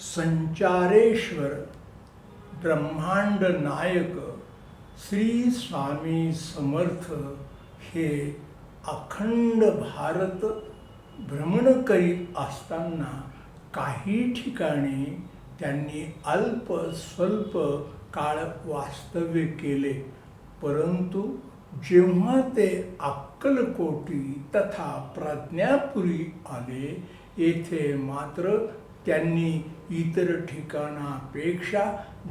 संचारेश्वर ब्रह्मांड नायक श्री स्वामी समर्थ हे अखंड भारत भ्रमण करीत असताना काही ठिकाणी त्यांनी अल्प स्वल्प काळ वास्तव्य केले. परंतु जेव्हा ते अक्कलकोटी तथा प्रज्ञापुरी आले येथे मात्र त्यांनी इतर ठिकाणापेक्षा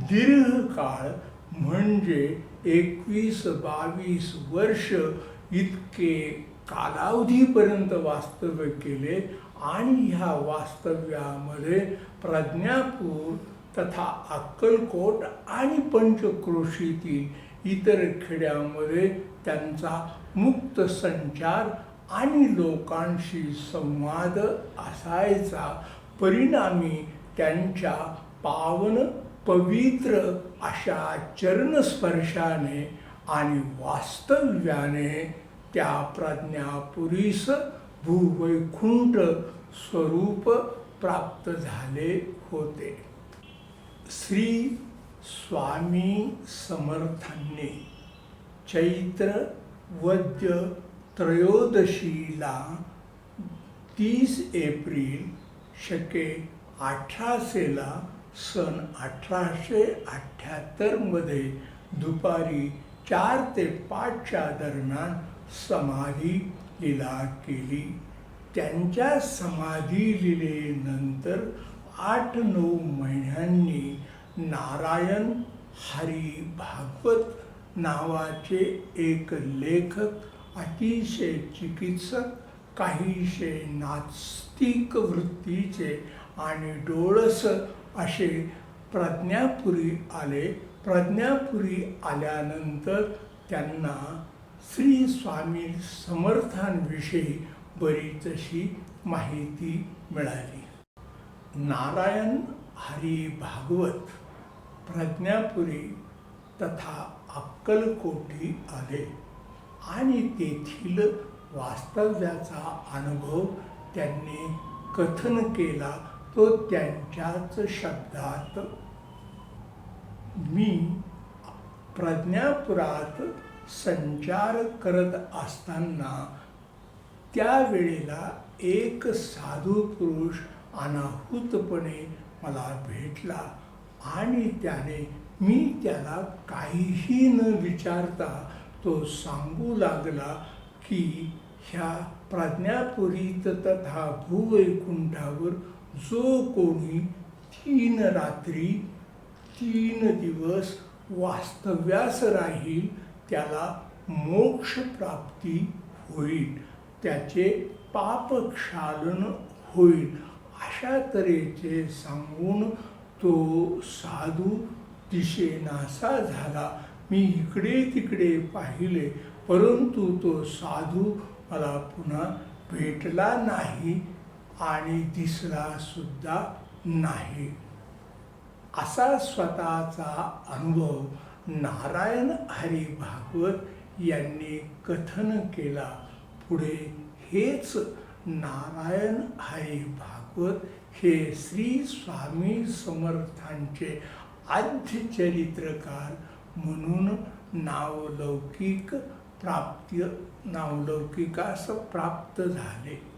दीर्घकाळ म्हणजे एकवीस बावीस वर्ष इतके कालावधीपर्यंत वास्तव्य केले आणि ह्या वास्तव्यामध्ये प्रज्ञापूर तथा अक्कलकोट आणि पंचक्रोशीतील इतर खेड्यामध्ये त्यांचा मुक्त संचार आणि लोकांशी संवाद असायचा. परिणामी त्यांच्या पावन पवित्र अशा चरणस्पर्शाने आणि वास्तव्याने त्या प्रज्ञापुरीस भूवैकुंठ स्वरूप प्राप्त झाले होते. श्री स्वामी समर्थांनी चैत्र वद्य त्रयोदशीला तीस एप्रिल शके अठराशेला सन अठराशे अठ्ठ्याहत्तरमध्ये दुपारी चार ते पाचच्या दरम्यान समाधी लिला केली. त्यांच्या समाधी लिलेनंतर आठ नऊ महिन्यांनी नारायण हरी भागवत नावाचे एक लेखक अतिशय चिकित्सक काहीशे नास्तिक वृत्तीचे आणि डोळस असे प्रज्ञापुरी आले. प्रज्ञापुरी आल्यानंतर त्यांना श्री स्वामी समर्थांविषयी बरीचशी माहिती मिळाली. नारायण हरी भागवत प्रज्ञापुरी तथा अक्कलकोटी आले. आणि तेथील वास्तव्याचा अनुभव त्यांनी कथन केला तो त्यांच्याच शब्दात. मी प्रज्ञापुरात संचार करत असताना त्यावेळेला एक साधू पुरुष अनाहूतपणे मला भेटला आणि त्याने मी त्याला काहीही न विचारता तो सांगू लागला की ह्या प्राज्ञापुरीत तथा भूवैकुंठावर जो कोणी तीन रात्री तीन दिवस वास्तव्यास राहील त्याला मोक्षप्राप्ती होईल त्याचे पापक्षालन होईल. अशा तऱ्हेचे सांगून तो साधू दिशेनासा झाला. मी इकडे तिकडे पाहिले. परंतु तो साधू मला पुन्हा भेटला नाही आणि दिसला सुद्धा नाही. असा स्वतःचा अनुभव नारायण हरी भागवत यांनी कथन केला. पुढे हेच नारायण हरी भागवत हे श्री स्वामी समर्थांचे आद्यचरित्रकार म्हणून नावलौकिक प्राप्त नावलौकिकास प्राप्त झाले.